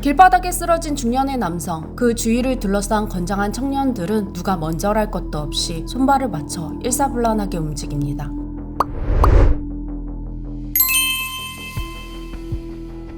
길바닥에 쓰러진 중년의 남성, 그 주위를 둘러싼 건장한 청년들은 누가 먼저랄 것도 없이 손발을 맞춰 일사불란하게 움직입니다.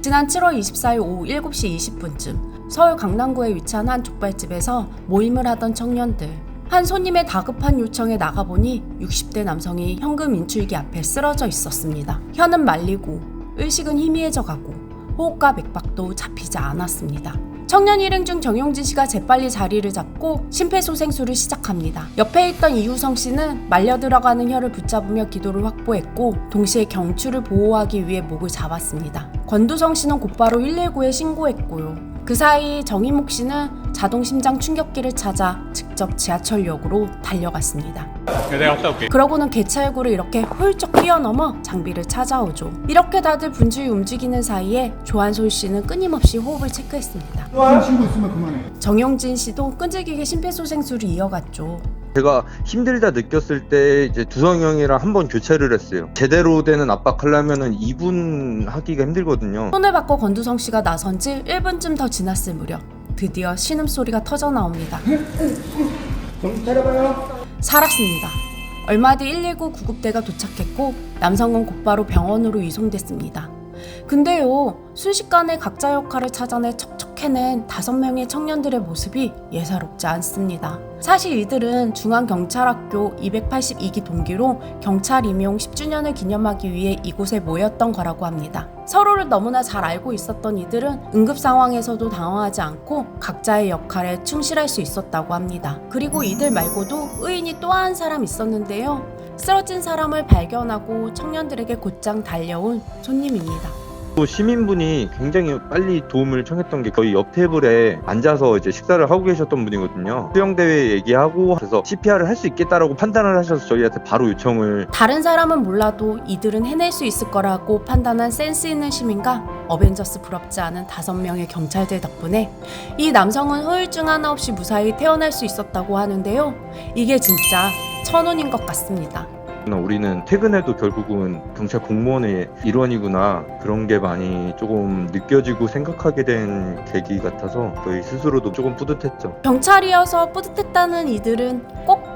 지난 7월 24일 오후 7시 20분쯤 서울 강남구에 위치한 한 족발집에서 모임을 하던 청년들. 한 손님의 다급한 요청에 나가보니 60대 남성이 현금 인출기 앞에 쓰러져 있었습니다. 혀는 말리고 의식은 희미해져 가고 호흡과 맥박도 잡히지 않았습니다. 청년 일행 중 정용진 씨가 재빨리 자리를 잡고 심폐소생술을 시작합니다. 옆에 있던 이우성 씨는 말려 들어가는 혀를 붙잡으며 기도를 확보했고 동시에 경추를 보호하기 위해 목을 잡았습니다. 권두성 씨는 곧바로 119에 신고했고요. 그 사이 정인목 씨는 자동 심장 충격기를 찾아 직접 지하철역으로 달려갔습니다. 네, 내가 갔다 올게. 그러고는 개찰구를 이렇게 훌쩍 뛰어넘어 장비를 찾아오죠. 이렇게 다들 분주히 움직이는 사이에 조한솔 씨는 끊임없이 호흡을 체크했습니다. 신고 있으면 그만해. 정용진 씨도 끈질기게 심폐소생술을 이어갔죠. 제가 힘들다 느꼈을 때 이제 두성 형이랑 한 번 교체를 했어요. 제대로 되는 압박하려면은 2분 하기가 힘들거든요. 손을 받고 권두성 씨가 나선 지 1분쯤 더 지났을 무렵 드디어 신음 소리가 터져 나옵니다. 정신 차려봐요. 살았습니다. 얼마 뒤 119 구급대가 도착했고 남성은 곧바로 병원으로 이송됐습니다. 근데요, 순식간에 각자 역할을 찾아내 척척 해낸 다섯 명의 청년들의 모습이 예사롭지 않습니다. 사실 이들은 중앙경찰학교 282기 동기로 경찰 임용 10주년을 기념하기 위해 이곳에 모였던 거라고 합니다. 서로를 너무나 잘 알고 있었던 이들은 응급 상황에서도 당황하지 않고 각자의 역할에 충실할 수 있었다고 합니다. 그리고 이들 말고도 의인이 또 한 사람 있었는데요. 쓰러진 사람을 발견하고 청년들에게 곧장 달려온 손님입니다. 또 시민분이 굉장히 빨리 도움을 청했던 게 거의 옆 테이블에 앉아서 이제 식사를 하고 계셨던 분이거든요. 수영대회 얘기하고 그래서 CPR을 할 수 있겠다라고 판단을 하셔서 저희한테 바로 요청을 다른 사람은 몰라도 이들은 해낼 수 있을 거라고 판단한 센스 있는 시민과 어벤져스 부럽지 않은 다섯 명의 경찰들 덕분에 이 남성은 후유증 하나 없이 무사히 태어날 수 있었다고 하는데요. 이게 진짜 천운인 것 같습니다. 우리는 퇴근해도 결국은 경찰 공무원의 일원이구나 그런 게 많이 조금 느껴지고 생각하게 된 계기 같아서 저희 스스로도 조금 뿌듯했죠. 경찰이어서 뿌듯했다는 이들은 꼭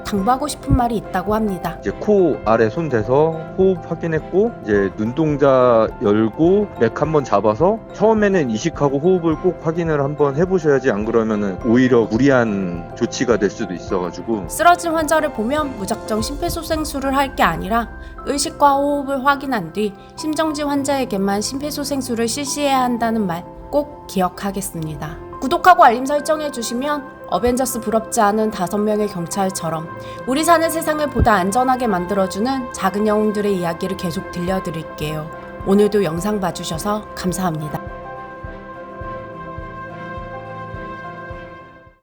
당부하고 싶은 말이 있다고 합니다. 이제 코 아래 손 대서 호흡 확인했고 이제 눈동자 열고 맥 한번 잡아서 처음에는 이식하고 호흡을 꼭 확인을 한번 해보셔야지 안 그러면은 오히려 무리한 조치가 될 수도 있어가지고 쓰러진 환자를 보면 무작정 심폐소생술을 할 게 아니라 의식과 호흡을 확인한 뒤 심정지 환자에게만 심폐소생술을 실시해야 한다는 말 꼭 기억하겠습니다. 구독하고 알림 설정해 주시면 어벤져스 부럽지 않은 다섯 명의 경찰처럼 우리 사는 세상을 보다 안전하게 만들어주는 작은 영웅들의 이야기를 계속 들려드릴게요. 오늘도 영상 봐주셔서 감사합니다.